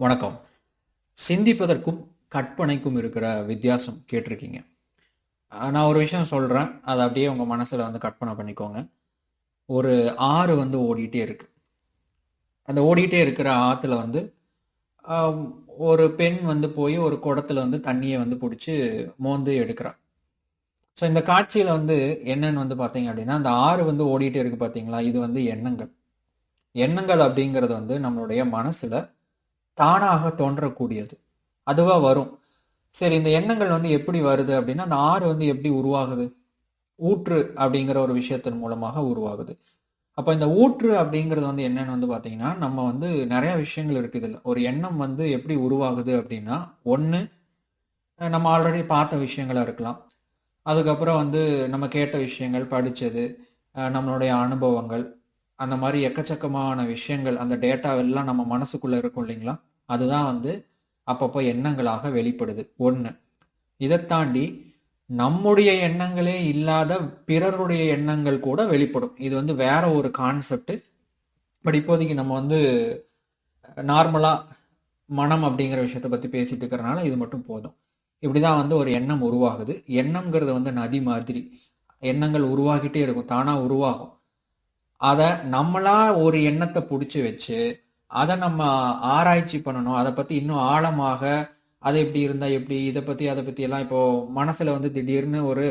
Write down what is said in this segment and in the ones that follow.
வணக்கம். சிந்திப்பதற்கும் கற்பனைக்கும் இருக்கிற வித்தியாசம் கேட்டிருக்கீங்க. நான் ஒரு விஷயம் சொல்கிறேன் அதை அப்படியே உங்கள் மனசில் வந்து கற்பனை பண்ணிக்கோங்க. ஒரு ஆறு வந்து ஓடிட்டே இருக்கு. அந்த ஓடிட்டே இருக்கிற ஆற்றுல வந்து ஒரு பெண் வந்து போய் ஒரு குடத்துல வந்து தண்ணியை வந்து பிடிச்சி மோந்து எடுக்கிறான் ஸோ இந்த காட்சியில் வந்து என்னன்னு வந்து பார்த்தீங்க அப்படின்னா அந்த ஆறு வந்து ஓடிட்டே இருக்கு பார்த்தீங்களா? இது வந்து எண்ணங்கள். எண்ணங்கள் அப்படிங்கிறது வந்து நம்மளுடைய மனசில் தானாக தோன்றக்கூடியது. அதுவாக வரும். சரி இந்த எண்ணங்கள் வந்து எப்படி வருது அப்படின்னா அந்த ஆறு வந்து எப்படி உருவாகுது? ஊற்று அப்படிங்கிற ஒரு விஷயத்தின் மூலமாக உருவாகுது. அப்போ இந்த ஊற்று அப்படிங்கிறது வந்து என்னன்னு வந்து பார்த்தீங்கன்னா நம்ம வந்து நிறைய விஷயங்கள் இருக்குது இதில் ஒரு எண்ணம் வந்து எப்படி உருவாகுது அப்படின்னா ஒன்று நம்ம ஆல்ரெடி பார்த்த விஷயங்களாக இருக்கலாம். அதுக்கப்புறம் வந்து நம்ம கேட்ட விஷயங்கள் படித்தது நம்மளுடைய அனுபவங்கள் அந்த மாதிரி எக்கச்சக்கமான விஷயங்கள் அந்த டேட்டா எல்லாம் நம்ம மனசுக்குள்ளே இருக்கும் இல்லைங்களா? அதுதான் வந்து அப்பப்போ எண்ணங்களாக வெளிப்படுது. ஒன்று இதை தாண்டி நம்முடைய எண்ணங்களே இல்லாத பிறருடைய எண்ணங்கள் கூட வெளிப்படும். இது வந்து வேற ஒரு கான்செப்ட் பட் இப்போதைக்கு நம்ம வந்து நார்மலாக மனம் அப்படிங்கிற விஷயத்தை பற்றி பேசிட்டு இருக்கிறனால இது மட்டும் போதும். இப்படி தான் வந்து ஒரு எண்ணம் உருவாகுது. எண்ணம்ங்கிறது வந்து நதி மாதிரி. எண்ணங்கள் உருவாகிட்டே இருக்கும். தானாக உருவாகும். அதை நம்மளா ஒரு எண்ணத்தை பிடிச்சி வச்சு அதை நம்ம ஆராய்ச்சி பண்ணணும். அதை பற்றி இன்னும் ஆழமாக அது எப்படி இருந்தால் எப்படி இதை பற்றி அதை பற்றி எல்லாம் இப்போது மனசில் வந்து திடீர்னு ஒரு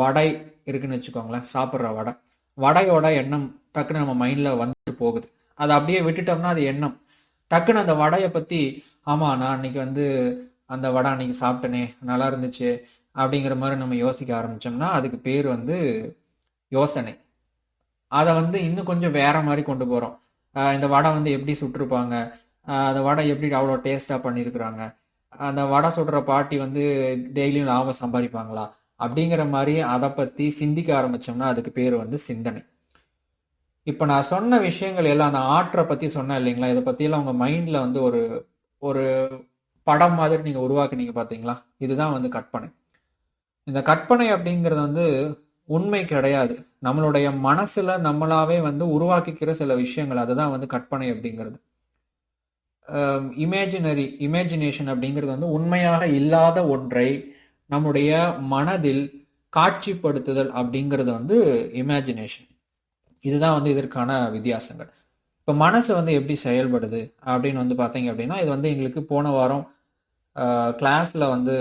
வடை இருக்குன்னு வச்சுக்கோங்களேன் சாப்பிட்ற வடை. வடையோட எண்ணம் டக்குன்னு நம்ம மைண்டில் வந்துட்டு போகுது. அதை அப்படியே விட்டுட்டோம்னா அது எண்ணம். டக்குன்னு அந்த வடையை பற்றி ஆமாம் நான் அன்னைக்கு வந்து அந்த வடை அன்னைக்கு சாப்பிட்டனே நல்லா இருந்துச்சு அப்படிங்கிற மாதிரி நம்ம யோசிக்க ஆரம்பித்தோம்னா அதுக்கு பேர் வந்து யோசனை. அதை வந்து இன்னும் கொஞ்சம் வேற மாதிரி கொண்டு போகிறோம் இந்த வடை வந்து எப்படி சுட்டிருப்பாங்க? அந்த வடை எப்படி அவ்வளோ டேஸ்ட்டாக பண்ணியிருக்கிறாங்க அந்த வடை சுடுற பாட்டி வந்து டெய்லியும் லாபம் சம்பாதிப்பாங்களா? அப்படிங்கிற மாதிரி அதை பற்றி சிந்திக்க ஆரம்பித்தோம்னா அதுக்கு பேர் வந்து சிந்தனை. இப்போ நான் சொன்ன விஷயங்கள் எல்லாம் அந்த ஆற்றை பற்றி சொன்னேன் இல்லைங்களா? இதை பற்றியெல்லாம் உங்கள் மைண்டில் வந்து ஒரு ஒரு படம் மாதிரி நீங்கள் உருவாக்குனீங்க பார்த்தீங்களா இதுதான் வந்து கற்பனை. இந்த கற்பனை அப்படிங்கிறது வந்து உண்மை கிடையாது. நம்மளுடைய மனசுல நம்மளாவே வந்து உருவாக்கிக்கிற சில விஷயங்கள் அதுதான் வந்து கற்பனை அப்படிங்கிறது. இமேஜினரி இமேஜினேஷன் அப்படிங்கிறது வந்து உண்மையாக இல்லாத ஒன்றை நம்முடைய மனதில் காட்சிப்படுத்துதல் அப்படிங்கிறது வந்து இமேஜினேஷன் இதுதான் வந்து இதற்கான வித்தியாசங்கள். இப்போ மனசு வந்து எப்படி செயல்படுது அப்படின்னு வந்து பார்த்தீங்க அப்படின்னா இது வந்து எங்களுக்கு போன வாரம் கிளாஸில் வந்து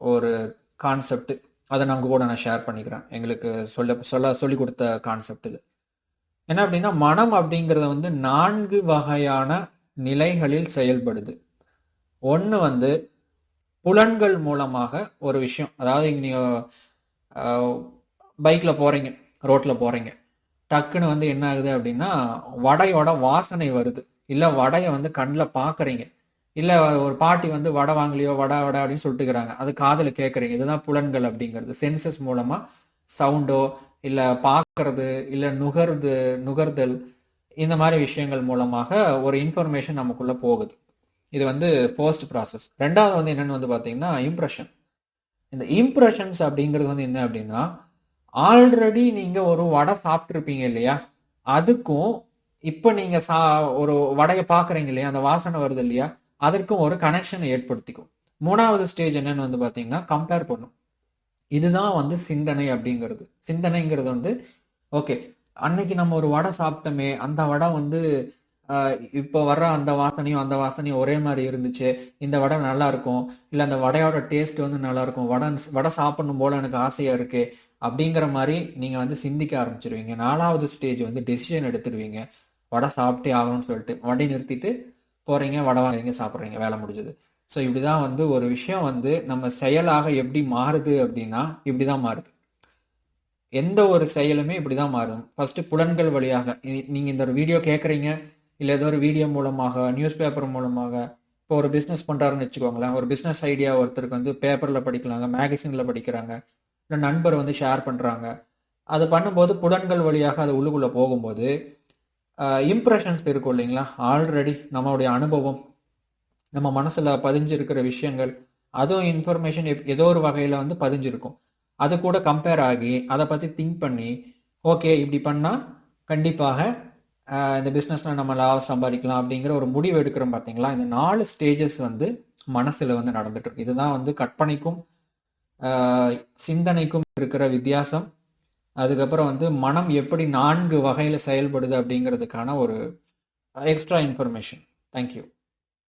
ஒரு கான்செப்ட் அதை நான் கூட நான் ஷேர் பண்ணிக்கிறேன். எங்களுக்கு சொல்ல சொல்ல சொல்லி கொடுத்த கான்செப்ட் இது. என்ன அப்படின்னா மனம் அப்படிங்கிறத வந்து நான்கு வகையான நிலைகளில் செயல்படுது. ஒன்று வந்து புலன்கள் மூலமாக ஒரு விஷயம். அதாவது இங்கே நீங்கள் பைக்கில் போகிறீங்க ரோட்டில் போகிறீங்க டக்குன்னு வந்து என்ன ஆகுது அப்படின்னா வடையோட வாசனை வருது. இல்லை வடையை வந்து கண்ணில் பார்க்குறீங்க இல்லை ஒரு பாட்டி வந்து வடை வாங்கலையோ வடை வடை அப்படின்னு சொல்லிட்டுக்கிறாங்க அது காதில் கேட்குறீங்க இதுதான் புலன்கள் அப்படிங்கிறது. சென்சஸ் மூலமாக சவுண்டோ இல்லை பார்க்கறது இல்லை நுகர்து நுகர்தல் இந்த மாதிரி விஷயங்கள் மூலமாக ஒரு இன்ஃபர்மேஷன் நமக்குள்ளே போகுது. இது வந்து ஃபர்ஸ்ட் ப்ராசஸ் ரெண்டாவது வந்து என்னன்னு வந்து பார்த்தீங்கன்னா இம்ப்ரெஷன் இந்த இம்ப்ரெஷன்ஸ் அப்படிங்கிறது வந்து என்ன அப்படின்னா ஆல்ரெடி நீங்கள் ஒரு வடை சாப்பிட்ருப்பீங்க இல்லையா? அதுக்கும் இப்போ நீங்கள் சா ஒரு வடையை பார்க்குறீங்க இல்லையா? அந்த வாசனை வருது இல்லையா? அதற்கும் ஒரு கனெக்ஷனை ஏற்படுத்திக்கும். மூணாவது ஸ்டேஜ் என்னன்னு வந்து பார்த்தீங்கன்னா கம்பேர் பண்ணும். இதுதான் வந்து சிந்தனை அப்படிங்கிறது. சிந்தனைங்கிறது வந்து ஓகே அன்னைக்கு நம்ம ஒரு வடை சாப்பிட்டோமே அந்த வடை வந்து இப்போ வர்ற அந்த வாசனையும் அந்த வாசனையும் ஒரே மாதிரி இருந்துச்சு. இந்த வடை நல்லா இருக்கும். இல்லை அந்த வடையோட டேஸ்ட் வந்து நல்லா இருக்கும். வடை வடை சாப்பிடணும் போல எனக்கு ஆசையாக இருக்கு அப்படிங்கிற மாதிரி நீங்கள் வந்து சிந்திக்க ஆரம்பிச்சிருவீங்க. நாலாவது ஸ்டேஜ் வந்து டெசிஷன் எடுத்துருவீங்க. வடை சாப்பிட்டே ஆகணும்னு சொல்லிட்டு. வடை நிறுத்திட்டு போகிறீங்க வடை வாங்குறீங்க சாப்பிட்றீங்க வேலை முடிஞ்சது. ஸோ இப்படி தான் வந்து ஒரு விஷயம் வந்து நம்ம செயலாக எப்படி மாறுது அப்படின்னா இப்படி தான் மாறுது. எந்த ஒரு செயலுமே இப்படி தான் மாறும். ஃபஸ்ட்டு புலன்கள் வழியாக இ- இந்த ஒரு வீடியோ கேட்குறீங்க இல்லை ஏதோ ஒரு வீடியோ மூலமாக நியூஸ் பேப்பர் மூலமாக இப்போ ஒரு பிஸ்னஸ் பண்ணுறாருன்னு வச்சுக்கோங்களேன் ஒரு பிஸ்னஸ் ஐடியா ஒருத்தருக்கு வந்து பேப்பரில் படிக்கலாங்க மேகசினில் படிக்கிறாங்க இல்லை நண்பர் வந்து ஷேர் பண்ணுறாங்க அது பண்ணும்போது புலன்கள் வழியாக அது உள்ளுக்குள்ளே போகும்போது இம்ப்ரெஷன்ஸ் இருக்கும் இல்லைங்களா? ஆல்ரெடி நம்மளுடைய அனுபவம் நம்ம மனசில் பதிஞ்சிருக்கிற விஷயங்கள் அதுவும் இன்ஃபர்மேஷன் எப் ஏதோ ஒரு வகையில் வந்து பதிஞ்சிருக்கும். அது கூட கம்பேர் ஆகி அதை பற்றி திங்க் பண்ணி ஓகே இப்படி பண்ணால் கண்டிப்பாக இந்த பிஸ்னஸில் நம்ம லாபம் சம்பாதிக்கலாம் அப்படிங்கிற ஒரு முடிவு எடுக்கிறோம் பார்த்தீங்களா இந்த நாலு ஸ்டேஜஸ் வந்து மனசில் வந்து நடந்துட்டு இருக்கு. இதுதான் வந்து கற்பனைக்கும் சிந்தனைக்கும் இருக்கிற வித்தியாசம். அதுக்கப்புறம் வந்து மனம் எப்படி நான்கு வகையில் செயல்படுது அப்படிங்கிறதுக்கான ஒரு எக்ஸ்ட்ரா இன்ஃபர்மேஷன் தேங்க்யூ